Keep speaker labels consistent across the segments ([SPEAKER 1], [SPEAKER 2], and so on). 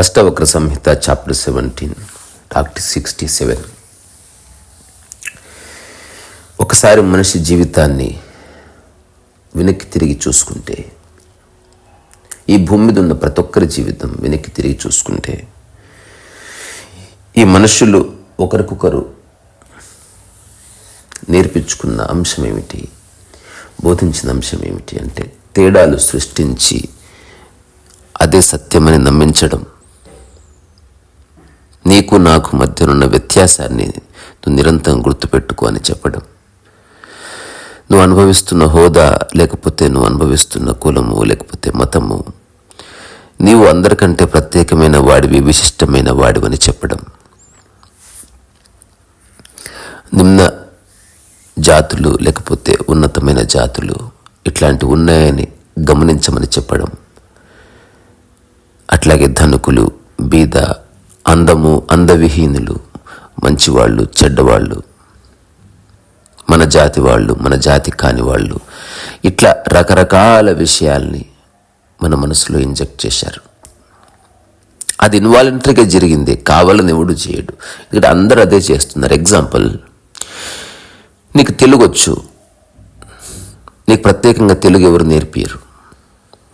[SPEAKER 1] Ashtavakra Samhita chapter seventeen doctor sixty seven ఒకసారి మనిషి జీవితాన్ని వెనక్కి తిరిగి చూసుకుంటే ఈ భూమి మీద ఉన్న ప్రతి ఒక్కరి జీవితం వెనక్కి తిరిగి చూసుకుంటే ఈ మనుషులు ఒకరికొకరు నేర్పించుకున్న అంశం ఏమిటి బోధించిన అంశం ఏమిటి అంటే తేడాలు సృష్టించి అదే సత్యమని నమ్మించడం. నీకు నాకు మధ్యనున్న వ్యత్యాసాన్ని నువ్వు నిరంతరం గుర్తుపెట్టుకో అని చెప్పడం. నువ్వు అనుభవిస్తున్న హోదా లేకపోతే నువ్వు అనుభవిస్తున్న కులము లేకపోతే మతము నీవు అందరికంటే ప్రత్యేకమైన వాడివి విశిష్టమైన వాడివని చెప్పడం. నిమ్న జాతులు లేకపోతే ఉన్నతమైన జాతులు ఇట్లాంటివి ఉన్నాయని గమనించమని చెప్పడం. అట్లాగే ధనుకులు బీద అందము అందవిహీనులు మంచివాళ్ళు చెడ్డవాళ్ళు మన జాతి వాళ్ళు మన జాతి కాని వాళ్ళు ఇట్లా రకరకాల విషయాల్ని మన మనసులో ఇంజెక్ట్ చేశారు. అది ఇన్వాలంటరీగా జరిగింది కావాలని ఎవడు చేయడు. ఇక్కడ అందరూ అదే చేస్తున్నారు. ఎగ్జాంపుల్ నీకు తెలుగు వచ్చు నీకు ప్రత్యేకంగా తెలుగు ఎవరు నేర్పియరు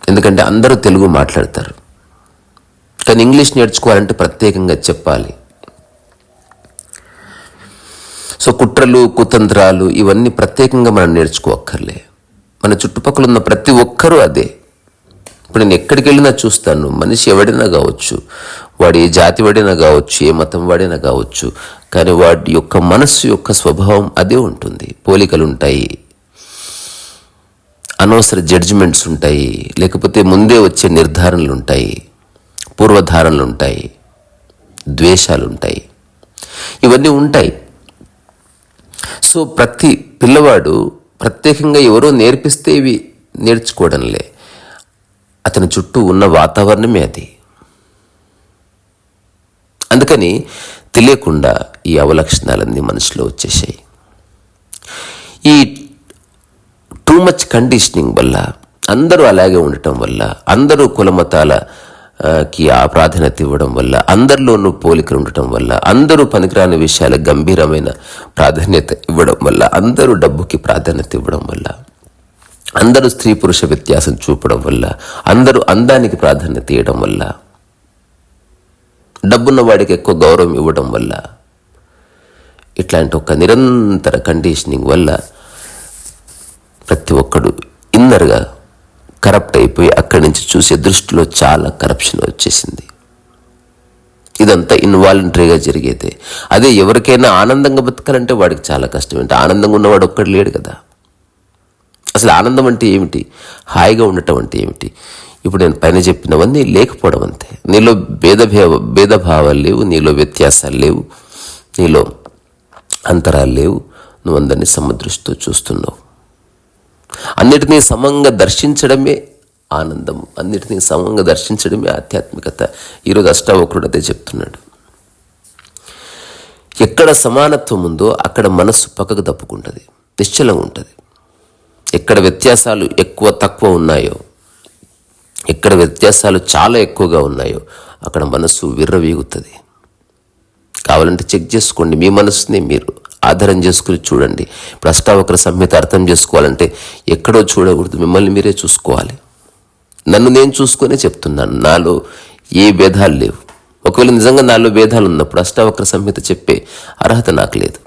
[SPEAKER 1] ఎందుకంటే అందరూ తెలుగు మాట్లాడతారు. కానీ ఇంగ్లీష్ నేర్చుకోవాలంటే ప్రత్యేకంగా చెప్పాలి. సో కుట్రలు కుతంత్రాలు ఇవన్నీ ప్రత్యేకంగా మనం నేర్చుకోక్కర్లే. మన చుట్టుపక్కల ఉన్న ప్రతి ఒక్కరూ అదే. ఇప్పుడు నేను ఎక్కడికి వెళ్ళినా చూస్తాను. మనిషి ఎవడైనా కావచ్చు. వాడు ఏ జాతి వాడైనా కావచ్చు ఏ మతం వాడైనా కావచ్చు కానీ వాడి యొక్క మనస్సు యొక్క స్వభావం అదే ఉంటుంది. పోలికలు ఉంటాయి అనవసర జడ్జిమెంట్స్ ఉంటాయి. లేకపోతే ముందే వచ్చే నిర్ధారణలు ఉంటాయి పూర్వధారణలు ఉంటాయి ద్వేషాలు ఉంటాయి ఇవన్నీ ఉంటాయి. సో ప్రతి పిల్లవాడు ప్రత్యేకంగా ఎవరో నేర్పిస్తే ఇవి నేర్చుకోవడంలే. అతని చుట్టూ ఉన్న వాతావరణమే అది. అందుకని తెలియకుండా ఈ అవలక్షణాలన్నీ మనసులో వచ్చేసాయి ఈ టూ మచ్ కండిషనింగ్ వల్ల అందరూ అలాగే ఉండటం వల్ల అందరూ కులమతాల ఆ, కి ఆ ప్రాధాన్యత ఇవ్వడం వల్ల అందరిలోనూ పోలికలు ఉండటం వల్ల అందరూ పనికిరాని విషయాలకు గంభీరమైన ప్రాధాన్యత ఇవ్వడం వల్ల అందరూ డబ్బుకి ప్రాధాన్యత ఇవ్వడం వల్ల అందరూ స్త్రీ పురుష వ్యత్యాసం చూపడం వల్ల అందరూ అందానికి ప్రాధాన్యత ఇవ్వడం వల్ల డబ్బున్న వాడికి ఎక్కువ గౌరవం ఇవ్వడం వల్ల ఇట్లాంటి ఒక నిరంతర కండిషనింగ్ వల్ల ప్రతి ఒక్కడు ఇన్నర్గా కరప్ట్ అయిపోయి అక్కడి నుంచి చూసే దృష్టిలో చాలా కరప్షన్ వచ్చేసింది. ఇదంతా ఇన్వాలంటరీగా జరిగేదే. అదే ఎవరికైనా ఆనందంగా బతకాలంటే వాడికి చాలా కష్టం. అంటే ఆనందంగా ఉన్నవాడు ఒక్కడు లేడు కదా. అసలు ఆనందం అంటే ఏమిటి? హాయిగా ఉండటం అంటే ఏమిటి? ఇప్పుడు నేను పైన చెప్పినవన్నీ లేకపోవడం అంతే. నీలో భేదభేవ భేదభావాలు లేవు నీలో వ్యత్యాసాలు లేవు నీలో అంతరాలు లేవు నువ్వు అందరినీ సమదృష్టితో చూస్తున్నావు. అన్నిటినీ సమంగా దర్శించడమే ఆనందం. అన్నిటినీ సమంగా దర్శించడమే ఆధ్యాత్మికత. ఈరోజు అష్టావకుడు అదే చెప్తున్నాడు. ఎక్కడ సమానత్వం ఉందో అక్కడ మనస్సు పక్కకు తప్పుకుంటుంది. నిశ్చలంగా ఉంటుంది. ఎక్కడ వ్యత్యాసాలు ఎక్కువ తక్కువ ఉన్నాయో ఎక్కడ వ్యత్యాసాలు చాలా ఎక్కువగా ఉన్నాయో అక్కడ మనస్సు విర్రవీగుతుంది. కావాలంటే చెక్ చేసుకోండి. మీ మనసుని మీరు ఆధారం చేసుకుని చూడండి. ఇప్పుడు అష్టావక్ర సంహిత అర్థం చేసుకోవాలంటే ఎక్కడో చూడకూడదు. మిమ్మల్ని మీరే చూసుకోవాలి. నన్ను నేను చూసుకునే చెప్తున్నాను. నాలో ఏ భేదాలు లేవు. ఒకవేళ నిజంగా నాలో భేదాలు ఉన్నప్పుడు అష్టావక్ర సంహిత చెప్పే అర్హత నాకు లేదు.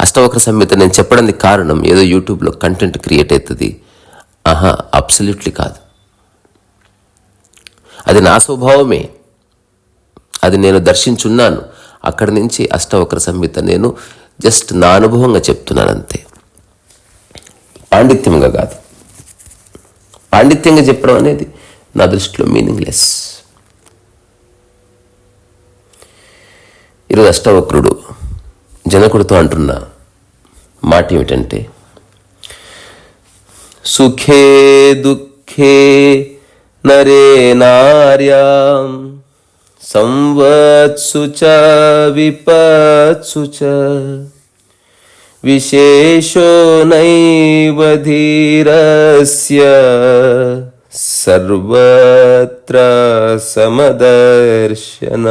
[SPEAKER 1] అష్టవక్ర సంహిత నేను చెప్పడానికి కారణం ఏదో యూట్యూబ్లో కంటెంట్ క్రియేట్ అవుతుంది. ఆహా అబ్సల్యూట్లీ కాదు. అది నా స్వభావమే. అది నేను దర్శించున్నాను. అక్కడి నుంచి అష్టవక్ర సంహిత నేను జస్ట్ నా అనుభవంగా చెప్తున్నాను అంతే. పాండిత్యంగా కాదు. పాండిత్యంగా చెప్పడం అనేది నా దృష్టిలో మీనింగ్లెస్. ఈరోజు అష్టవక్రుడు జనకుడితో అంటున్న మాట ఏమిటంటే సుఖే దుఃఖే నరే నార్యాం సంవత్సు చ విపత్సు చ విశేషో నైవధీరస్య సర్వత్ర సమదర్శన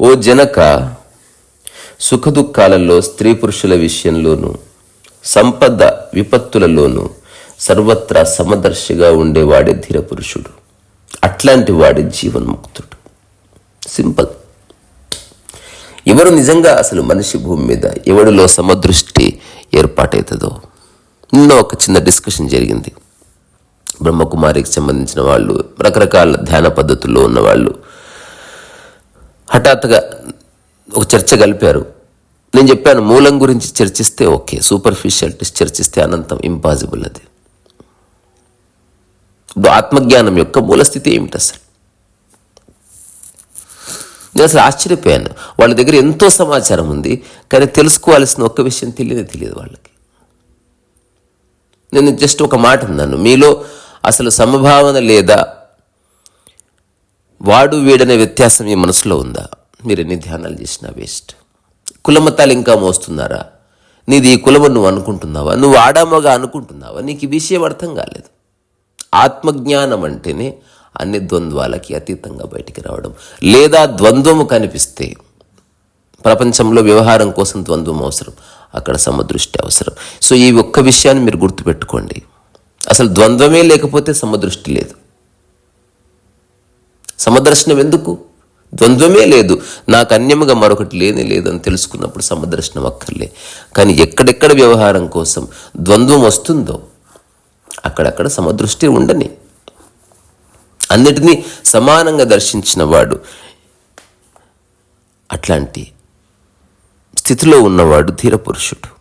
[SPEAKER 1] ఓ జనక సుఖదుఖాలలో స్త్రీ పురుషుల విషయంలోనూ సంపద విపత్తులలోనూ సర్వత్రా సమదర్శిగా ఉండేవాడే ధీర పురుషుడు అట్లాంటి వాడే జీవన్ముక్తుడు. సింపుల్. ఎవరు నిజంగా అసలు మనిషి భూమి మీద ఎవడిలో సమదృష్టి ఏర్పాటవుతుందో నిన్న ఒక చిన్న డిస్కషన్ జరిగింది. బ్రహ్మకుమారికి సంబంధించిన వాళ్ళు రకరకాల ధ్యాన పద్ధతుల్లో ఉన్న వాళ్ళు హఠాత్తుగా ఒక చర్చ కలిపారు. నేను చెప్పాను మూలం గురించి చర్చిస్తే ఓకే సూపర్ఫిషియాలిటీస్ చర్చిస్తే అనంతం ఇంపాసిబుల్ అది. ఇప్పుడు ఆత్మజ్ఞానం యొక్క మూలస్థితి ఏమిటి అసలు? నేను అసలు ఆశ్చర్యపోయాను. వాళ్ళ దగ్గర ఎంతో సమాచారం ఉంది కానీ తెలుసుకోవాల్సిన ఒక్క విషయం తెలియదే తెలియదు వాళ్ళకి. నేను జస్ట్ ఒక మాట అన్నాను మీలో అసలు సమభావన లేదా వాడు వీడనే వ్యత్యాసం మీ మనసులో ఉందా? మీరు ఎన్ని ధ్యానాలు చేసినా వేస్ట్ కులమతాలు ఇంకా మోస్తున్నారా? నీది ఈ కులము నువ్వు అనుకుంటున్నావా? నువ్వు ఆడామగా అనుకుంటున్నావా? నీకు ఈ విషయం అర్థం కాలేదు. ఆత్మజ్ఞానం అంటేనే అన్ని ద్వంద్వాలకి అతీతంగా బయటికి రావడం. లేదా ద్వంద్వము కనిపిస్తే ప్రపంచంలో వ్యవహారం కోసం ద్వంద్వం అవసరం అక్కడ సమదృష్టి అవసరం. సో ఈ ఒక్క విషయాన్ని మీరు గుర్తుపెట్టుకోండి. అసలు ద్వంద్వమే లేకపోతే సమదృష్టి లేదు. సమదర్శనం ఎందుకు? ద్వంద్వమే లేదు. నాకు అన్యముగా మరొకటి లేని లేదని తెలుసుకున్నప్పుడు సమదర్శనం అక్కర్లే. కానీ ఎక్కడెక్కడ వ్యవహారం కోసం ద్వంద్వం వస్తుందో అక్కడక్కడ సమదృష్టి ఉండని. అన్నిటినీ సమానంగా దర్శించిన వాడు అట్లాంటి స్థితిలో ఉన్నవాడు ధీరపురుషుడు.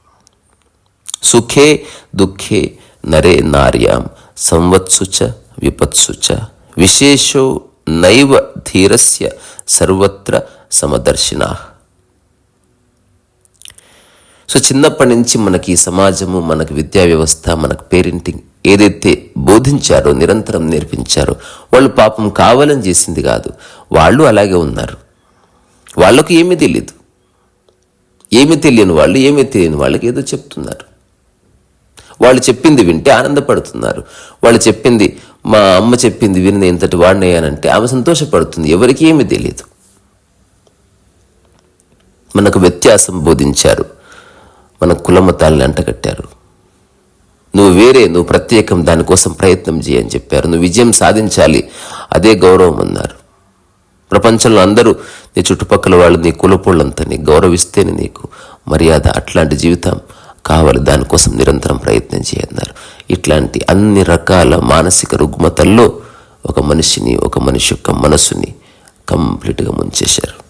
[SPEAKER 1] సుఖే దుఃఖే నరే నార్యాం సంవత్సుచ విపత్సుచ విశేషో నైవ ధీరస్య సర్వత్ర సమదర్శిన. సో చిన్నప్పటి నుంచి మనకి సమాజము మనకి విద్యా వ్యవస్థ మనకు పేరెంటింగ్ ఏదైతే బోధించారో నిరంతరం నేర్పించారో వాళ్ళు పాపం కావాలని చేసింది కాదు. వాళ్ళు అలాగే ఉన్నారు. వాళ్ళకు ఏమీ తెలియదు ఏమీ తెలియని వాళ్ళు ఏమీ తెలియని వాళ్ళకి ఏదో చెప్తున్నారు. వాళ్ళు చెప్పింది వింటే ఆనందపడుతున్నారు. వాళ్ళు చెప్పింది మా అమ్మ చెప్పింది విని ఇంతటి వాడినయ్యానంటే ఆమె సంతోషపడుతుంది ఎవరికి ఏమీ తెలియదు మనకు వ్యత్యాసం బోధించారు మన కులమతాలని అంటగట్టారు. నువ్వు వేరే నువ్వు ప్రత్యేకం దానికోసం ప్రయత్నం చేయని చెప్పారు. నువ్వు విజయం సాధించాలి అదే గౌరవం అన్నారు. ప్రపంచంలో అందరూ నీ చుట్టుపక్కల వాళ్ళు నీ కులపోళ్ళంతా నీ గౌరవిస్తేనే నీకు మర్యాద అట్లాంటి జీవితం కావాలి దానికోసం నిరంతరం ప్రయత్నం చేయన్నారు. ఇట్లాంటి అన్ని రకాల మానసిక రుగ్మతల్లో ఒక మనిషిని ఒక మనిషి యొక్క మనసుని కంప్లీట్గా ముంచేశారు.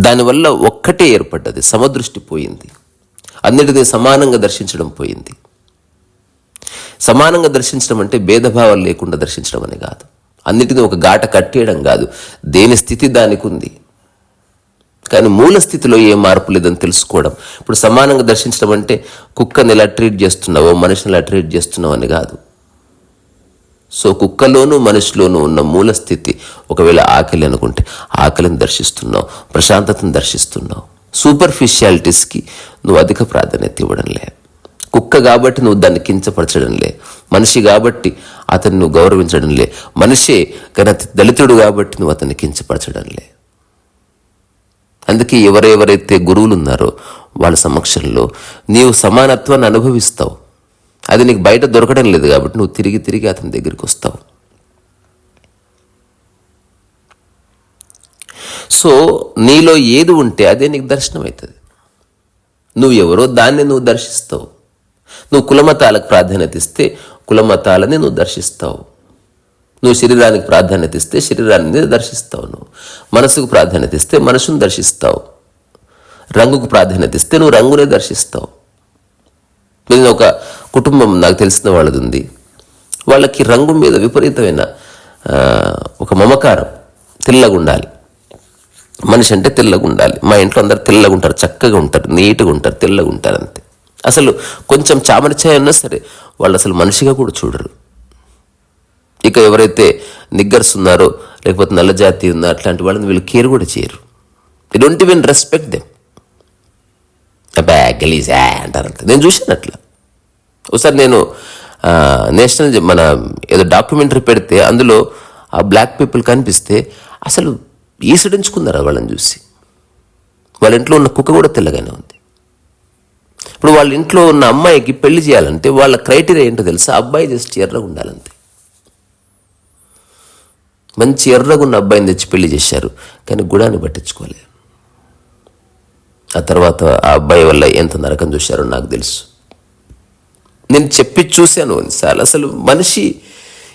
[SPEAKER 1] దానివల్ల ఒక్కటే ఏర్పడ్డది సమదృష్టి పోయింది. అన్నిటినీ సమానంగా దర్శించడం పోయింది. సమానంగా దర్శించడం అంటే భేదభావాలు లేకుండా దర్శించడం అని కాదు. అన్నిటినీ ఒక గాట కట్టేయడం కాదు. దేని స్థితి దానికి ఉంది? కానీ మూల స్థితిలో ఏ మార్పు లేదని తెలుసుకోవడం. ఇప్పుడు సమానంగా దర్శించడం అంటే కుక్కని ఎలా ట్రీట్ చేస్తున్నావో మనిషిని ఎలా ట్రీట్ చేస్తున్నావు అని కాదు. సో కుక్కలోను మనిషిలోనూ ఉన్న మూల స్థితి ఒకవేళ ఆకలి అనుకుంటే ఆకలిని దర్శిస్తున్నావు ప్రశాంతతను దర్శిస్తున్నావు. సూపర్ఫిషియాలిటీస్కి నువ్వు అధిక ప్రాధాన్యత ఇవ్వడంలే కుక్క కాబట్టి నువ్వు దాన్ని కించపరచడం లే. మనిషి కాబట్టి అతన్ని నువ్వు గౌరవించడంలే మనిషే కానీ దళితుడు కాబట్టి నువ్వు అతన్ని కించపరచడం లే. అందుకే ఎవరెవరైతే గురువులు ఉన్నారో వాళ్ళ సమక్షంలో నీవు సమానత్వాన్ని అనుభవిస్తావు. అది నీకు బయట దొరకడం లేదు కాబట్టి నువ్వు తిరిగి తిరిగి అతని దగ్గరికి వస్తావు. సో నీలో ఏది ఉంటే అదే నీకు దర్శనం అవుతుంది నువ్వు ఎవరో దాన్ని నువ్వు దర్శిస్తావు. నువ్వు కులమతాలకు ప్రాధాన్యత ఇస్తే కులమతాలని నువ్వు దర్శిస్తావు. నువ్వు శరీరానికి ప్రాధాన్యత ఇస్తే శరీరాన్ని దర్శిస్తావు నువ్వు. మనసుకు ప్రాధాన్యత ఇస్తే మనసును దర్శిస్తావు. రంగుకు ప్రాధాన్యత ఇస్తే నువ్వు రంగునే దర్శిస్తావు. నేను ఒక కుటుంబం నాకు తెలిసిన వాళ్ళది ఉంది వాళ్ళకి రంగు మీద విపరీతమైన ఒక మమకారం తెల్లగా ఉండాలి మనిషి అంటే తెల్లగా ఉండాలి మా ఇంట్లో అందరు తెల్లగా ఉంటారు చక్కగా ఉంటారు నీట్గా ఉంటారు తెల్లగా ఉంటారు అంతే. అసలు కొంచెం చామర ఉన్నా సరే వాళ్ళు అసలు మనిషిగా కూడా చూడరు. ఇక ఎవరైతే నిగ్గర్స్ ఉన్నారో లేకపోతే నల్ల జాతి ఉందో అట్లాంటి వాళ్ళని వీళ్ళు కేర్ కూడా చేయరు. డోంట్ ఈవెన్ రెస్పెక్ట్ దెమ్ అబ్బా గలీజా అంటారంట. నేను చూశాను అట్లా. ఒకసారి నేను నేషనల్ మన ఏదో డాక్యుమెంటరీ పెడితే అందులో ఆ బ్లాక్ పీపుల్ కనిపిస్తే అసలు ఈసడించుకున్నారు వాళ్ళని చూసి. వాళ్ళ ఇంట్లో ఉన్న కుక్క కూడా తెల్లగానే ఉంది. ఇప్పుడు వాళ్ళ ఇంట్లో ఉన్న అమ్మాయికి పెళ్ళి చేయాలంటే వాళ్ళ క్రైటీరియా ఏంటో తెలుసా? అబ్బాయి జస్ట్ ఎర్రగా ఉండాలంతే. మంచి ఎర్రగున్న అబ్బాయిని తెచ్చి పెళ్ళి చేశారు. కానీ గుడాన్ని పట్టించుకోలేదు. ఆ తర్వాత ఆ అబ్బాయి వల్ల ఎంత నరకం చూశారో నాకు తెలుసు. నేను చెప్పి చూశాను సార్ అసలు మనిషి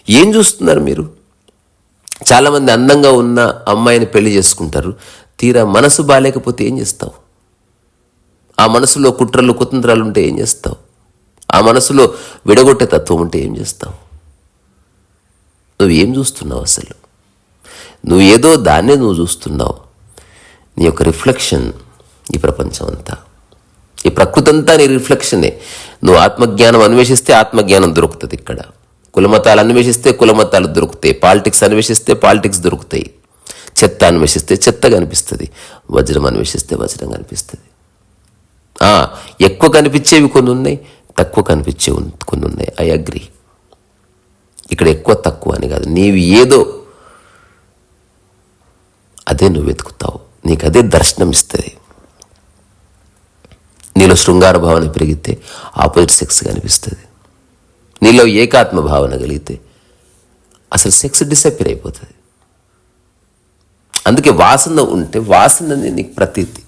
[SPEAKER 1] ఏం చూస్తున్నారు మీరు? చాలామంది అందంగా ఉన్న అమ్మాయిని పెళ్ళి చేసుకుంటారు. తీరా మనసు బాగాలేకపోతే ఏం చేస్తావు? ఆ మనసులో కుట్రలు కుతంత్రాలు ఉంటే ఏం చేస్తావు? ఆ మనసులో విడగొట్టే తత్వం ఉంటే ఏం చేస్తావు? నువ్వు ఏం చూస్తున్నావు అసలు? నువ్వు ఏదో దాన్నే నువ్వు చూస్తున్నావు. నీ యొక్క రిఫ్లెక్షన్ ఈ ప్రపంచం అంతా ఈ ప్రకృతి అంతా నీ రిఫ్లెక్షనే. నువ్వు ఆత్మజ్ఞానం అన్వేషిస్తే ఆత్మజ్ఞానం దొరుకుతుంది ఇక్కడ. కులమతాలు అన్వేషిస్తే కులమతాలు దొరుకుతాయి. పాలిటిక్స్ అన్వేషిస్తే పాలిటిక్స్ దొరుకుతాయి. చెత్త అన్వేషిస్తే చెత్త కనిపిస్తుంది. వజ్రం అన్వేషిస్తే వజ్రం కనిపిస్తుంది. ఎక్కువ కనిపించేవి కొన్ని ఉన్నాయి తక్కువ కనిపించేవి కొన్ని ఉన్నాయి ఐ అగ్రి ఇక్కడ ఎక్కువ తక్కువ అని కాదు. నీవు ఏదో అదే నువ్వు వెతుకుతావు. నీకు అదే దర్శనం ఇస్తుంది. నీలో శృంగార భావన పెరిగితే ఆపోజిట్ సెక్స్ కనిపిస్తుంది. నీలో ఏకాత్మ భావన కలిగితే అసలు సెక్స్ డిసప్పేర్ అయిపోతుంది. అందుకే వాసన ఉంటే వాసనని నీకు ప్రతీతి.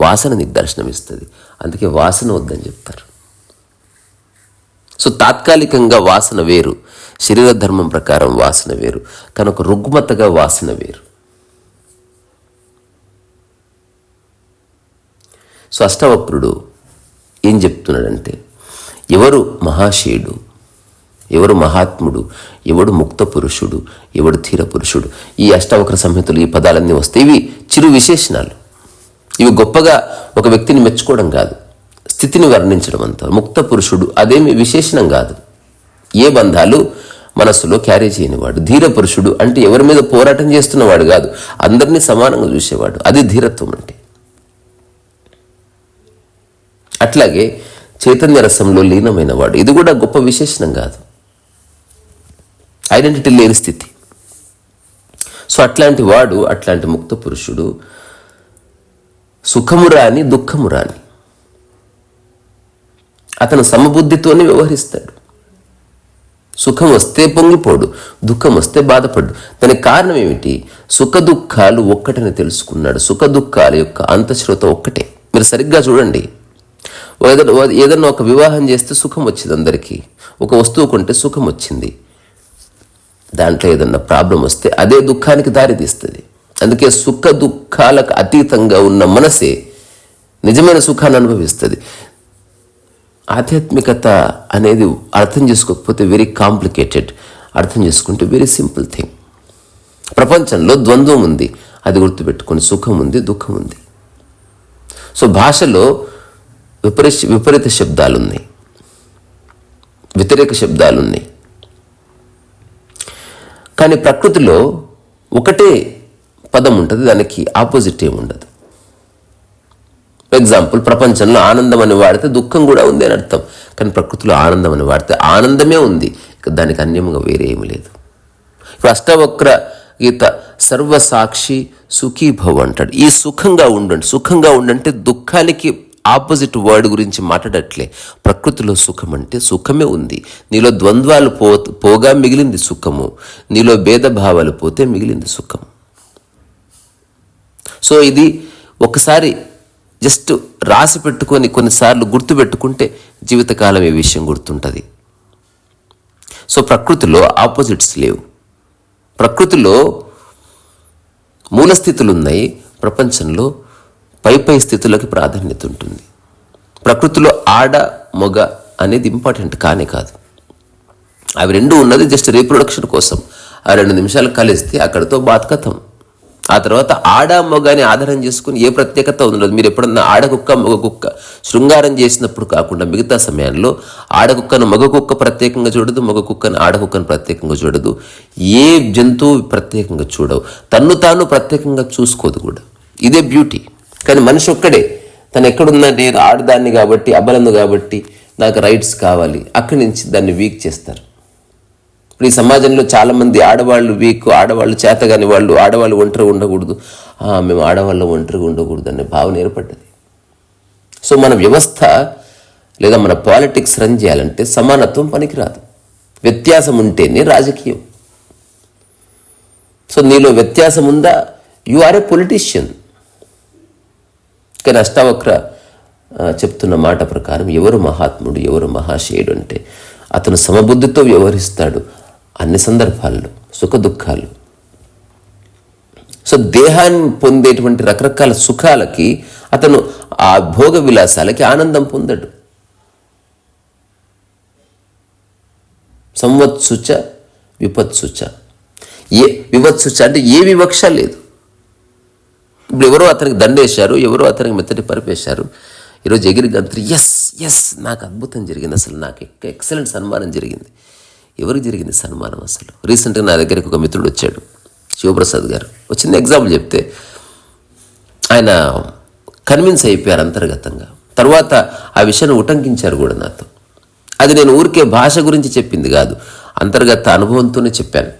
[SPEAKER 1] వాసన నీకు దర్శనం ఇస్తుంది. అందుకే వాసన వద్దని చెప్తారు. సో తాత్కాలికంగా వాసన వేరు. శరీర ధర్మం ప్రకారం వాసన వేరు. కనుక రుగ్మతగా వాసన వేరు. సో అష్టవక్రుడు ఏం చెప్తున్నాడంటే ఎవరు మహాశయుడు ఎవరు మహాత్ముడు ఎవడు ముక్త పురుషుడు ఎవడు ధీర పురుషుడు ఈ అష్టవక్ర సంహితలు ఈ పదాలన్నీ వస్తాయి ఇవి చిరు విశేషణాలు. ఇవి గొప్పగా ఒక వ్యక్తిని మెచ్చుకోవడం కాదు స్థితిని వర్ణించడం అంత. ముక్త పురుషుడు అదేమి విశేషణం కాదు. ఏ బంధాలు మనస్సులో క్యారీ చేయనివాడు. ధీర పురుషుడు అంటే ఎవరి మీద పోరాటం చేస్తున్నవాడు కాదు అందరినీ సమానంగా చూసేవాడు. అది ధీరత్వం అంటే. అట్లాగే చైతన్య రసంలో లీనమైన వాడు ఇది కూడా గొప్ప విశేషణం కాదు. ఐడెంటిటీ లేని స్థితి. సో అట్లాంటి వాడు అట్లాంటి ముక్త పురుషుడు సుఖము రాని దుఃఖము రాని. అతను సమబుద్ధితోనే వ్యవహరిస్తాడు. సుఖం వస్తే పొంగిపోడు దుఃఖం వస్తే బాధపడు. దానికి కారణం ఏమిటి? సుఖ దుఃఖాలు ఒక్కటని తెలుసుకున్నాడు. సుఖ దుఃఖాల యొక్క అంతశ్రోత ఒక్కటే. మీరు సరిగ్గా చూడండి. ఏదైనా ఏదైనా ఒక వివాహం చేస్తే సుఖం వచ్చింది అందరికీ. ఒక వస్తువు కొంటే సుఖం వచ్చింది. దాంట్లో ఏదన్నా ప్రాబ్లం వస్తే అదే దుఃఖానికి దారితీస్తుంది అందుకే సుఖ దుఃఖాలకు అతీతంగా ఉన్న మనసే నిజమైన సుఖాన్ని అనుభవిస్తుంది. ఆధ్యాత్మికత అనేది అర్థం చేసుకోకపోతే వెరీ కాంప్లికేటెడ్ అర్థం చేసుకుంటే వెరీ సింపుల్ థింగ్ ప్రపంచంలో ద్వంద్వం ఉంది. అది గుర్తుపెట్టుకొని సుఖం ఉంది దుఃఖం ఉంది. సో భాషలో విపరీత విపరీత శబ్దాలు ఉన్నాయి వ్యతిరేక శబ్దాలు ఉన్నాయి కానీ ప్రకృతిలో ఒకటే పదం ఉంటుంది దానికి ఆపోజిట్ ఏమి ఉండదు. ఎగ్జాంపుల్ ప్రపంచంలో ఆనందం అని వాడితే దుఃఖం కూడా ఉంది అని అర్థం. కానీ ప్రకృతిలో ఆనందం అని వాడితే ఆనందమే ఉంది. ఇక దానికి అన్యముగా వేరే ఏమి లేదు. ఇప్పుడు అష్టవక్ర గీత సర్వసాక్షి సుఖీభవ్ అంటాడు. ఈ సుఖంగా ఉండండి. సుఖంగా ఉండంటే దుఃఖానికి ఆపోజిట్ వర్డ్ గురించి మాట్లాడట్లే. ప్రకృతిలో సుఖం అంటే సుఖమే ఉంది. నీలో ద్వంద్వాలు పో పోగా మిగిలింది సుఖము. నీలో భేదభావాలు పోతే మిగిలింది సుఖం సో ఇది ఒకసారి జస్ట్ రాసి పెట్టుకొని కొన్నిసార్లు గుర్తు పెట్టుకుంటే జీవితకాలం ఈ విషయం గుర్తుంటుంది. సో ప్రకృతిలో ఆపోజిట్స్ లేవు. ప్రకృతిలో మూలస్థితులు ఉన్నాయి ప్రపంచంలో పై పై స్థితులకి ప్రాధాన్యత ఉంటుంది. ప్రకృతిలో ఆడ మొగ అనేది ఇంపార్టెంట్ కానే కాదు. అవి రెండు ఉన్నది జస్ట్ రీప్రొడక్షన్ కోసం. ఆ రెండు నిమిషాలు కలిస్తే అక్కడితో బాత్కథం ఆ తర్వాత ఆడ మొగని ఆధారం చేసుకుని ఏ ప్రత్యేకత ఉండదు. మీరు ఎప్పుడన్నా ఆడ కుక్క మగ కుక్క శృంగారం చేసినప్పుడు కాకుండా మిగతా సమయాల్లో ఆడ కుక్కను మగ కుక్క ప్రత్యేకంగా చూడదు మగ కుక్కను ఆడ కుక్కను ప్రత్యేకంగా చూడదు. ఏ జంతువు ప్రత్యేకంగా చూడవు. తన్ను తాను ప్రత్యేకంగా చూసుకోదు కూడా. ఇదే బ్యూటీ. కానీ మనిషి ఒక్కడే. తను ఎక్కడున్నా నేను ఆడదాన్ని కాబట్టి అబలను కాబట్టి నాకు రైట్స్ కావాలి. అక్కడి నుంచి దాన్ని వీక్ చేస్తారు. ఇప్పుడు ఈ సమాజంలో చాలామంది ఆడవాళ్ళు వీక్ ఆడవాళ్ళు చేతగాని వాళ్ళు ఆడవాళ్ళు ఒంటరిగా ఉండకూడదు. మేము ఆడవాళ్ళు ఒంటరిగా ఉండకూడదు అనే భావన ఏర్పడ్డది. సో మన వ్యవస్థ లేదా మన పాలిటిక్స్ రన్ చేయాలంటే సమానత్వం పనికిరాదు. వ్యత్యాసం ఉంటేనే రాజకీయం. సో నీలో వ్యత్యాసం ఉందా? యు ఆర్ ఏ పొలిటీషియన్ కానీ అష్టావక్ర చెప్తున్న మాట ప్రకారం ఎవరు మహాత్ముడు ఎవరు మహాశయుడు అంటే అతను సమబుద్ధితో వ్యవహరిస్తాడు అన్ని సందర్భాల్లో సుఖ దుఃఖాలు సో దేహాన్ని పొందేటువంటి రకరకాల సుఖాలకి అతను ఆ భోగ విలాసాలకి ఆనందం పొందడు. సంవత్సుచ విపత్సుచ. ఏ వివత్సుచ అంటే ఏ వివక్ష లేదు. ఇప్పుడు ఎవరో అతనికి దండేశారు ఎవరో అతనికి మెత్తటి పరిపేశారు. ఈరోజు ఎగిరి గంతులు ఎస్ ఎస్ నాకు అద్భుతం జరిగింది అసలు నాకు ఎక్సలెంట్ సన్మానం జరిగింది. ఎవరికి జరిగింది సన్మానం అసలు? రీసెంట్గా నా దగ్గరికి ఒక మిత్రుడు వచ్చాడు శివప్రసాద్ గారు. ఒక చిన్న ఎగ్జాంపుల్ చెప్తే ఆయన కన్విన్స్ అయిపోయారు అంతర్గతంగా. తర్వాత ఆ విషయాన్ని ఉటంకించారు కూడా నాతో. అది నేను ఊరికే భాష గురించి చెప్పింది కాదు అంతర్గత అనుభవంతోనే చెప్పాను.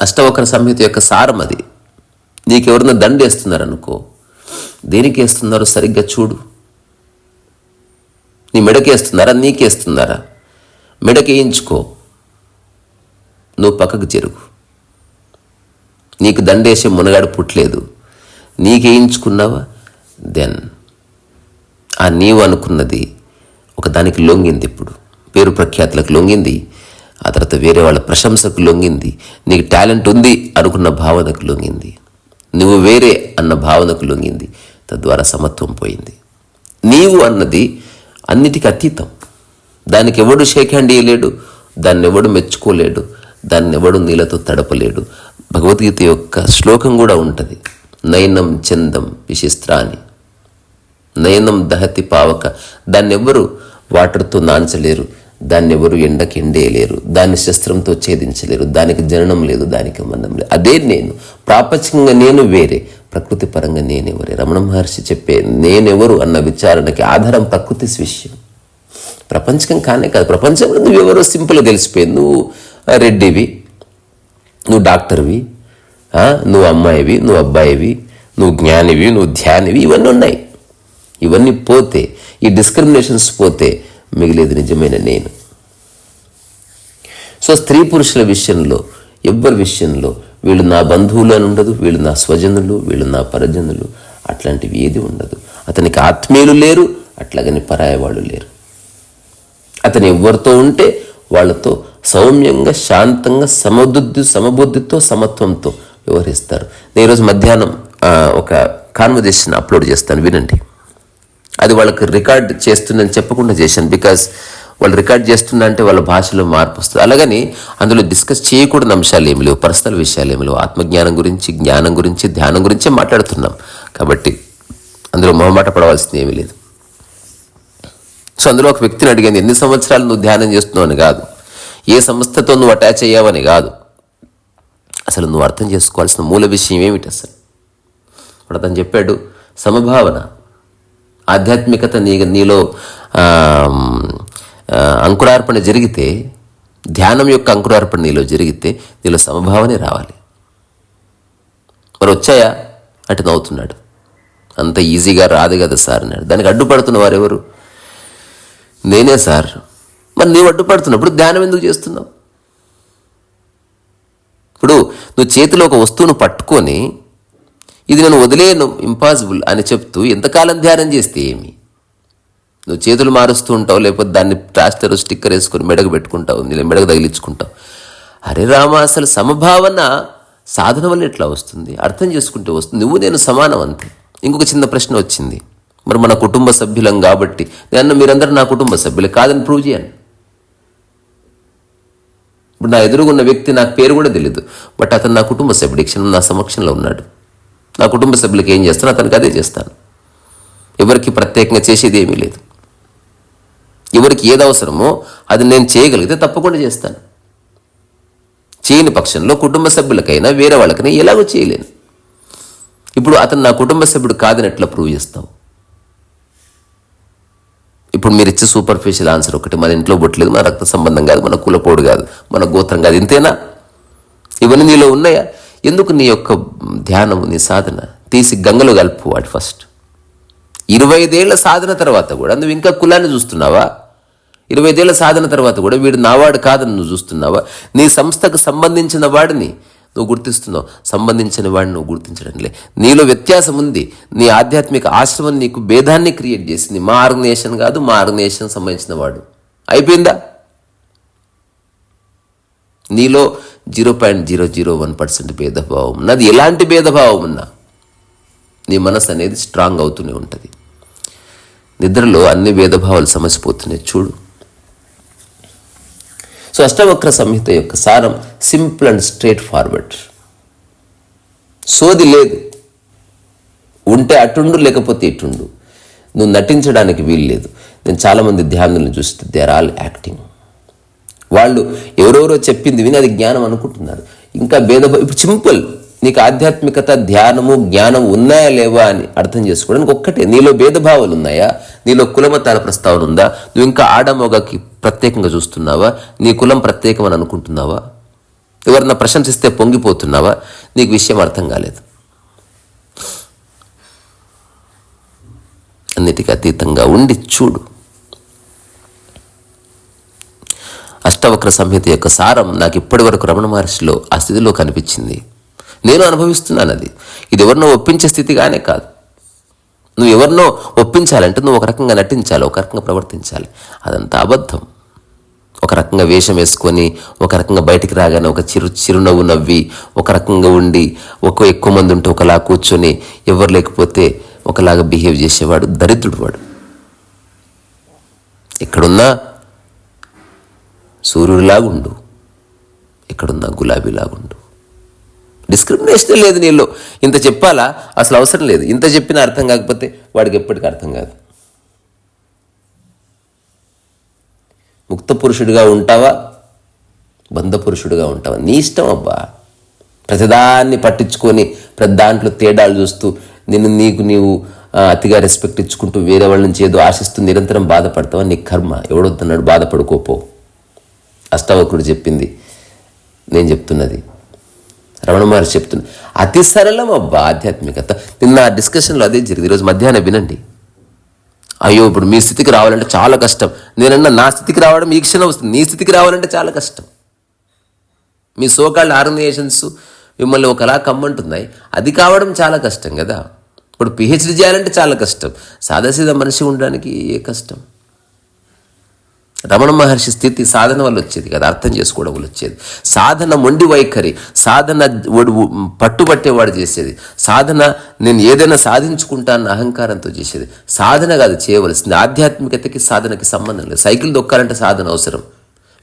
[SPEAKER 1] అష్టవక్ర సంహిత యొక్క సారం అది. నీకెవరన్నా దండ అనుకో దేనికి వేస్తున్నారో సరిగ్గా చూడు. నీ మెడకేస్తున్నారా నీకేస్తున్నారా మెడకేయించుకో నువ్వు పక్కకు జరుగు. నీకు దండేసే మునగాడు పుట్టలేదు. నీకేయించుకున్నావా దెన్. ఆ నీవు అనుకున్నది ఒక దానికి లొంగింది ఇప్పుడు. పేరు ప్రఖ్యాతులకు లొంగింది. ఆ తర్వాత వేరే వాళ్ళ ప్రశంసకు లొంగింది. నీకు టాలెంట్ ఉంది అనుకున్న భావనకు లొంగింది. నువ్వు వేరే అన్న భావనకు లొంగింది. తద్వారా సమత్వం పోయింది. నీవు అన్నది అన్నిటికీ అతీతం. దానికి ఎవడు షేక్ హ్యాండ్ ఇయ్యలేడు దాన్ని ఎవడు మెచ్చుకోలేడు దాన్ని ఎవడు నీళ్ళతో తడపలేడు. భగవద్గీత యొక్క శ్లోకం కూడా ఉంటుంది. నయనం చందం విశిస్త్రాని నయనం దహతి పావక. దాన్ని ఎవ్వరు వాటర్తో నాంచలేరు దాన్ని ఎవరు ఎండకి ఎండేయలేరు దాన్ని శస్త్రంతో ఛేదించలేరు దానికి జననం లేదు దానికి మరణం లేదు. అదే నేను. ప్రాపంచికంగా నేను వేరే ప్రకృతి పరంగా నేనెవరే రమణ మహర్షి చెప్పే నేనెవరు అన్న విచారణకి ఆధారం ప్రకృతి విషయం. ప్రపంచకం కానే కాదు ప్రపంచంలో నువ్వెవరో సింపుల్గా తెలిసిపోయింది నువ్వు రెడ్డివి నువ్వు డాక్టర్వి నువ్వు అమ్మాయివి నువ్వు అబ్బాయివి నువ్వు జ్ఞానివి నువ్వు ధ్యానివి ఇవన్నీ ఉన్నాయి. ఇవన్నీ పోతే ఈ డిస్క్రిమినేషన్స్ పోతే మిగిలేది నిజమైన నేను. సో స్త్రీ పురుషుల విషయంలో ఎవ్వరి విషయంలో వీళ్ళు నా బంధువులు అని ఉండదు వీళ్ళు నా స్వజనులు వీళ్ళు నా పరజనులు అట్లాంటివి ఏది ఉండదు. అతనికి ఆత్మీయులు లేరు అట్లాగని పరాయ వాళ్ళు లేరు. అతను ఎవరితో ఉంటే వాళ్ళతో సౌమ్యంగా శాంతంగా సమబుద్ధి సమబుద్ధితో సమత్వంతో వ్యవహరిస్తారు. నేను ఈరోజు మధ్యాహ్నం ఒక కాన్వర్జేషన్ అప్లోడ్ చేస్తాను వినండి. అది వాళ్ళకి రికార్డ్ చేస్తుందని చెప్పకుండా చేశాను. బికాస్ వాళ్ళు రికార్డ్ చేస్తున్నా అంటే వాళ్ళ భాషలో మార్పు వస్తుంది. అలాగని అందులో డిస్కస్ చేయకూడని అంశాలు ఏమి లేవు. పర్సనల్ విషయాలు ఏమి లేవు. ఆత్మజ్ఞానం గురించి జ్ఞానం గురించి ధ్యానం గురించే మాట్లాడుతున్నాం. కాబట్టి అందులో మొహమాట పడవలసింది ఏమీ లేదు. సో అందులో ఒక వ్యక్తిని అడిగింది ఎన్ని సంవత్సరాలు నువ్వు ధ్యానం చేస్తున్నావు? కాదు. ఏ సంస్థతో నువ్వు అటాచ్ అయ్యావని కాదు. అసలు నువ్వు అర్థం చేసుకోవాల్సిన మూల విషయం ఏమిటి అసలు? అతను చెప్పాడు సమభావన. ఆధ్యాత్మికత నీ నీలో అంకురార్పణ జరిగితే ధ్యానం యొక్క అంకురార్పణ నీలో జరిగితే నీలో సమభావనే రావాలి. మరి వచ్చాయా అటు నవ్వుతున్నాడు. అంత ఈజీగా రాదు కదా సార్ అన్నాడు. దానికి అడ్డుపడుతున్న వారు ఎవరు నేనే సార్. మరి నీవు అడ్డుపడుతున్నప్పుడు ధ్యానం ఎందుకు చేస్తున్నావు? ఇప్పుడు నువ్వు చేతిలో ఒక వస్తువును పట్టుకొని ఇది నేను వదిలేను ఇంపాసిబుల్ అని చెప్తూ ఎంతకాలం ధ్యానం చేస్తే ఏమి? నువ్వు చేతులు మారుస్తూ ఉంటావు లేకపోతే దాన్ని ప్లాస్టర్ స్టిక్కర్ వేసుకొని మెడకు పెట్టుకుంటావు నీ మెడకు తగిలించుకుంటావు. అరే రామ అసలు సమభావన సాధన వల్ల ఎట్లా వస్తుంది? అర్థం చేసుకుంటే వస్తుంది. నువ్వు నేను సమానం అంతే. ఇంకొక చిన్న ప్రశ్న వచ్చింది. మరి మన కుటుంబ సభ్యులం కాబట్టి నేను మీరందరూ నా కుటుంబ సభ్యులు కాదని ప్రూవ్ చేయను ఇప్పుడు నా ఎదురుగున్న వ్యక్తి నాకు పేరు కూడా తెలియదు బట్ అతను నా కుటుంబ సభ్యుడు క్షణం నా సమక్షంలో ఉన్నాడు. నా కుటుంబ సభ్యులకి ఏం చేస్తాను అతనికి అదే చేస్తాను. ఎవరికి ప్రత్యేకంగా చేసేది ఏమీ లేదు. ఎవరికి ఏది అవసరమో అది నేను చేయగలిగితే తప్పకుండా చేస్తాను. చేయని పక్షంలో కుటుంబ సభ్యులకైనా వేరే వాళ్ళకైనా ఎలాగో చేయలేను. ఇప్పుడు అతను నా కుటుంబ సభ్యుడు కాదని ఎట్లా ప్రూవ్ చేస్తావు. ఇప్పుడు మీరు ఇచ్చే సూపర్ఫిషియల్ ఆన్సర్ ఒకటి మన ఇంట్లో పుట్టలేదు మన రక్త సంబంధం కాదు మన కులపోడు కాదు మన గోత్రం కాదు ఇంతేనా? ఇవన్నీ నీలో ఉన్నాయా? ఎందుకు నీ యొక్క ధ్యానము నీ సాధన తీసి గంగలో కలుపు వాటి ఫస్ట్? ఇరవై ఐదేళ్ళ సాధన తర్వాత కూడా నువ్వు ఇంకా కులాన్ని చూస్తున్నావా? ఇరవై ఐదేళ్ళ సాధన తర్వాత కూడా వీడు నావాడు కాదని నువ్వు చూస్తున్నావా? నీ సంస్థకు సంబంధించిన వాడిని నువ్వు గుర్తిస్తున్నావు. సంబంధించిన వాడిని నువ్వు గుర్తించడం లే. నీలో వ్యత్యాసం ఉంది. నీ ఆధ్యాత్మిక ఆశ్రమం నీకు భేదాన్ని క్రియేట్ చేసింది. మా ఆర్గనైజేషన్ కాదు మా ఆర్గనైజేషన్ సంబంధించిన వాడు. అయిపోయిందా? నీలో zero point zero zero one percent భేదభావం ఉన్నది. ఎలాంటి భేదభావం ఉన్నా నీ మనసు అనేది స్ట్రాంగ్ అవుతూనే ఉంటుంది. నిద్రలో అన్ని భేదభావాలు సమసిపోతున్నాయి. చూడు. సో అష్టవక్ర సంహిత యొక్క సారం సింపుల్ అండ్ స్ట్రేట్ ఫార్వర్డ్. సోది లేదు. ఉంటే అటుండు లేకపోతే ఇటుండు. నువ్వు నటించడానికి వీలు లేదు. నేను చాలామంది ధ్యానులను చూస్తే దే ఆర్ ఆల్ యాక్టింగ్. వాళ్ళు ఎవరెవరో చెప్పింది విని అది జ్ఞానం అనుకుంటున్నారు. ఇంకా భేద ఇప్పుడు సింపుల్. నీకు ఆధ్యాత్మికత ధ్యానము జ్ఞానం ఉన్నాయా లేవా అని అర్థం చేసుకోవడానికి ఒక్కటే. నీలో భేదభావాలు ఉన్నాయా? నీలో కులమతాల ప్రస్తావన ఉందా? నువ్వు ఇంకా ఆడమొగకి ప్రత్యేకంగా చూస్తున్నావా? నీ కులం ప్రత్యేకం అని అనుకుంటున్నావా? ఎవరన్నా ప్రశంసిస్తే పొంగిపోతున్నావా? నీకు విషయం అర్థం కాలేదు. అన్నిటికీ అతీతంగా ఉండి చూడు. అష్టవక్ర సంహిత యొక్క సారం నాకు ఇప్పటి వరకు రమణ మహర్షిలో ఆ స్థితిలో కనిపించింది. నేను అనుభవిస్తున్నాను అది. ఇది ఎవరినో ఒప్పించే స్థితిగానే కాదు. నువ్వు ఎవరినో ఒప్పించాలంటే నువ్వు ఒక రకంగా నటించాలి ఒక రకంగా ప్రవర్తించాలి. అదంతా అబద్ధం. ఒక రకంగా వేషం వేసుకొని ఒక రకంగా బయటికి రాగానే ఒక చిరు చిరునవ్వు నవ్వి ఒక రకంగా ఉండి ఒక ఎక్కువ మంది ఉంటే ఒకలా కూర్చొని ఎవరు లేకపోతే ఒకలాగా బిహేవ్ చేసేవాడు దరిద్రుడు వాడు. ఎక్కడున్నా సూర్యుడిలాగుండు. ఇక్కడున్న గులాబీలాగుండు. డిస్క్రిమినేషన్ లేదు నీళ్ళు ఇంత చెప్పాలా? అసలు అవసరం లేదు. ఇంత చెప్పినా అర్థం కాకపోతే వాడికి ఎప్పటికీ అర్థం కాదు. ముక్త పురుషుడిగా ఉంటావా? బంధ పురుషుడిగా ఉంటావా? నీ ఇష్టం అబ్బా. ప్రతిదాన్ని పట్టించుకొని ప్రతి దాంట్లో తేడాలు చూస్తూ నిన్ను నీకు నీవు అతిగా రెస్పెక్ట్ ఇచ్చుకుంటూ వేరే వాళ్ళ నుంచి ఏదో ఆశిస్తూ నిరంతరం బాధపడతావా? నీ కర్మ. ఎవడొద్దన్నాడు? బాధపడుకోపో. అష్టావకుడు చెప్పింది. నేను చెప్తున్నది. రమణ మహర్షి చెప్తున్నా అతి సరళం అబ్బా ఆధ్యాత్మికత నిన్న డిస్కషన్లో అదే జరిగింది. ఈరోజు మధ్యాహ్నం వినండి. అయ్యో ఇప్పుడు మీ స్థితికి రావాలంటే చాలా కష్టం. నేనన్నా నా స్థితికి రావడం ఈ క్షణం వస్తుంది. నీ స్థితికి రావాలంటే చాలా కష్టం. మీ సోకాళ్ళ ఆర్గనైజేషన్స్ మిమ్మల్ని ఒకలా కమ్మంటున్నాయి. అది కావడం చాలా కష్టం కదా. ఇప్పుడు పిహెచ్డి చేయాలంటే చాలా కష్టం. సాదాసీదా మనిషి ఉండడానికి ఏ కష్టం? రమణ మహర్షి స్థితి సాధన వల్ల వచ్చేది కదా అర్థం చేసుకోవడం వల్ల వచ్చేది. సాధన మొండి వైఖరి సాధన వాడు పట్టుబట్టేవాడు చేసేది. సాధన నేను ఏదైనా సాధించుకుంటాను అహంకారంతో చేసేది. సాధన కాదు చేయవలసింది. ఆధ్యాత్మికతకి సాధనకి సంబంధం లేదు. సైకిల్ దొక్కాలంటే సాధన అవసరం.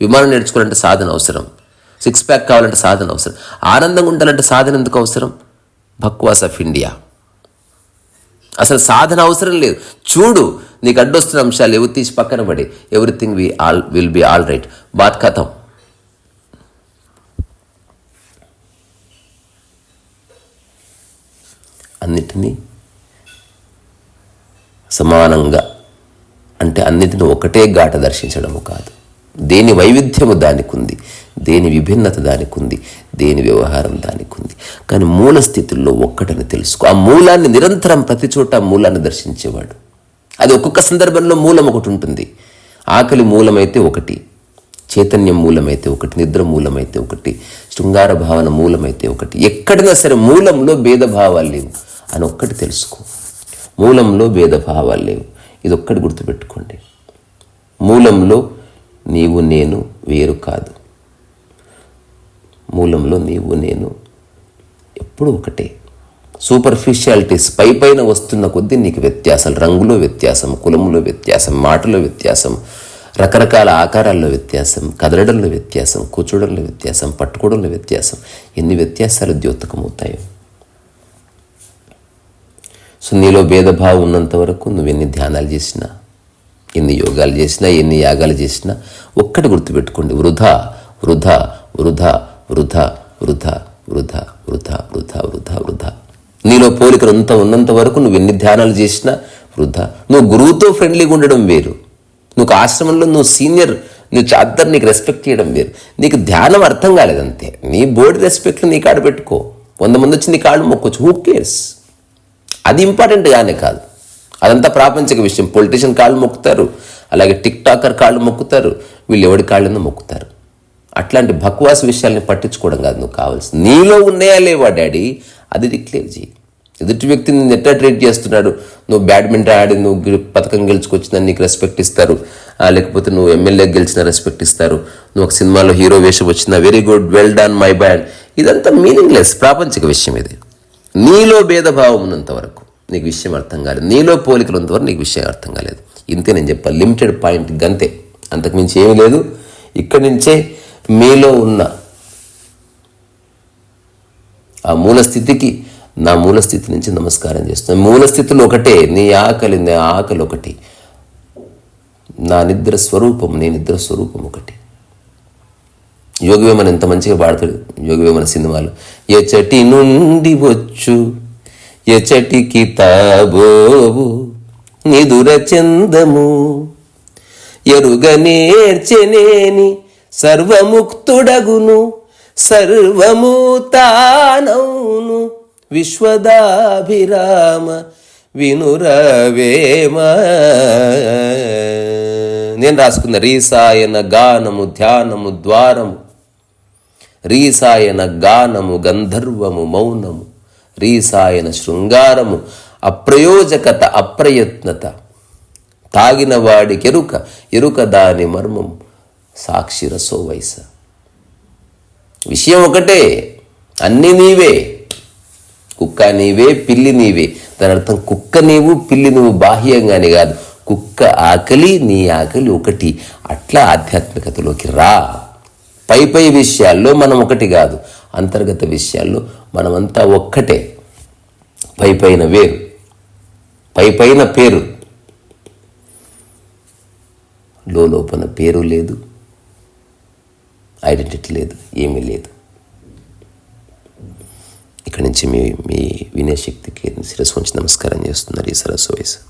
[SPEAKER 1] విమానం నేర్చుకోవాలంటే సాధన అవసరం. సిక్స్ ప్యాక్ కావాలంటే సాధన అవసరం. ఆనందంగా ఉండాలంటే సాధన ఎందుకు అవసరం? బక్వాస్ ఆఫ్ ఇండియా. అసలు సాధన అవసరం లేదు. చూడు నీకు అడ్డొస్తున్న అంశాలు ఎవరు తీసి పక్కన పడి everything we all will be all right bath కథం. అన్నిటినీ సమానంగా అంటే అన్నిటిని ఒకటే ఘాట దర్శించడము కాదు. దేని వైవిధ్యము దానికి ఉంది దేని విభిన్నత దానికి ఉంది దేని వ్యవహారం దానికి ఉంది కానీ మూల స్థితుల్లో ఒక్కటని తెలుసుకో. ఆ మూలాన్ని నిరంతరం ప్రతి చోట మూలాన్ని దర్శించేవాడు. అది ఒక్కొక్క సందర్భంలో మూలం ఒకటి ఉంటుంది. ఆకలి మూలమైతే ఒకటి చైతన్యం మూలమైతే ఒకటి నిద్ర మూలమైతే ఒకటి శృంగార భావన మూలమైతే ఒకటి. ఎక్కడైనా సరే మూలంలో భేదభావాలు లేవు అని ఒక్కటి తెలుసుకో. మూలంలో భేదభావాలు లేవు. ఇది ఒక్కటి గుర్తుపెట్టుకోండి. మూలంలో నీవు నేను వేరు కాదు. మూలంలో నీవు నేను ఎప్పుడు ఒకటే. సూపర్ఫిషియాలిటీస్ పై పైన వస్తున్న కొద్దీ నీకు వ్యత్యాసాలు రంగులో వ్యత్యాసం కులములో వ్యత్యాసం మాటలో వ్యత్యాసం రకరకాల ఆకారాల్లో వ్యత్యాసం కదలడంలో వ్యత్యాసం కూర్చోడంలో వ్యత్యాసం పట్టుకోవడంలో వ్యత్యాసం ఎన్ని వ్యత్యాసాలు ద్యోతకమవుతాయో. సో నీలో భేదభావం ఉన్నంత వరకు నువ్వు ఎన్ని ధ్యానాలు చేసినా ఎన్ని యోగాలు చేసినా ఎన్ని యాగాలు చేసినా ఒక్కటి గుర్తుపెట్టుకోండి. వృధా వృధా వృధా వృధా వృధా వృధా వృధా వృధా వృధా వృధా. నీలో పోలికలు అంత ఉన్నంత వరకు నువ్వు ఎన్ని ధ్యానాలు చేసినా వృధా. నువ్వు గురువుతో ఫ్రెండ్లీగా ఉండడం వేరు. నువ్వు ఆశ్రమంలో నువ్వు సీనియర్ నువ్వు చాద్దరు నీకు రెస్పెక్ట్ చేయడం వేరు. నీకు ధ్యానం అర్థం కాలేదంతే నీ బోర్డు రెస్పెక్ట్ నీ కాడ పెట్టుకో. వంద మంది వచ్చి నీ కాళ్ళు మొక్కొచ్చు. హూ కేర్స్ అది ఇంపార్టెంట్ కానీ కాదు. అదంతా ప్రాపంచిక విషయం. పొలిటీషియన్ కాళ్ళు మొక్కుతారు. అలాగే టిక్ టాకర్ కాళ్ళు మొక్కుతారు. వీళ్ళు ఎవడి కాళ్ళను మొక్కుతారు. అట్లాంటి బక్వాస్ విషయాల్ని పట్టించుకోవడం కాదు నువ్వు కావాల్సింది నీలో ఉన్నాయా లేవా డాడీ? అది డిక్లేర్ చేయి ఎదుటి వ్యక్తిని నేను ఎట్లా ట్రీట్ చేస్తున్నాడు? నువ్వు బ్యాడ్మింటన్ ఆడి నువ్వు పథకం గెలుచుకొచ్చిన నీకు రెస్పెక్ట్ ఇస్తారు. లేకపోతే నువ్వు ఎమ్మెల్యే గెలిచిన రెస్పెక్ట్ ఇస్తారు. నువ్వు ఒక సినిమాలో హీరో వేషం వచ్చిన very good well done my band ఇదంతా మీనింగ్లెస్ ప్రాపంచిక విషయం ఇది. నీలో భేదభావం ఉన్నంత వరకు నీకు విషయం అర్థం కాలేదు. నీలో పోలికలు ఉన్నంత వరకు నీకు విషయం అర్థం కాలేదు. ఇంతే నేను చెప్పా లిమిటెడ్ పాయింట్ గంతే. అంతకుమించి ఏమీ లేదు. ఇక్కడి నుంచే మీలో ఉన్న ఆ మూల స్థితికి నా మూల స్థితి నుంచి నమస్కారం చేస్తున్నాను. మూలస్థితులు ఒకటే నీ ఆకలి నీ ఆకలి ఒకటి. నా నిద్ర స్వరూపం నీ నిద్ర స్వరూపం ఒకటి. యోగవేమన ఎంత మంచిగా పాడతాడు యోగవేమన సినిమాలు. ఎచటి నుండి వచ్చు ఎచటికి తాబోవు నిదుర చందము ఎరుగ నేర్చనేని సర్వముక్తుడగును సర్వము తానౌను విశ్వదాభిరామ వినురవేమ నేను రాసుకున్న రీసాయన గానము ధ్యానము ద్వారము రీసాయన గానము గంధర్వము మౌనము రీసాయన శృంగారము అప్రయోజకత అప్రయత్నత తాగిన వాడికి ఎరుక ఎరుక దాని మర్మం సాక్షి రసో వయస విషయం ఒకటే అన్నీ నీవే కుక్క నీవే పిల్లి నీవే. దాని అర్థం కుక్క నీవు పిల్లి నువ్వు బాహ్యంగానే కాదు. కుక్క ఆకలి నీ ఆకలి ఒకటి. అట్లా ఆధ్యాత్మికతలోకి రా. పై పై విషయాల్లో మనం ఒకటి కాదు. అంతర్గత విషయాల్లో మనమంతా ఒక్కటే. పై పైన వేరు. పై పైన పేరు. లోపల పేరు లేదు. ఐడెంటిటీ లేదు ఏమీ లేదు. ఇక్కడి నుంచి మీ మీ వినయ శక్తికి శిరస్సు ఉంచి నమస్కారం చేస్తున్నారు ఈ సరస్సు వయసు.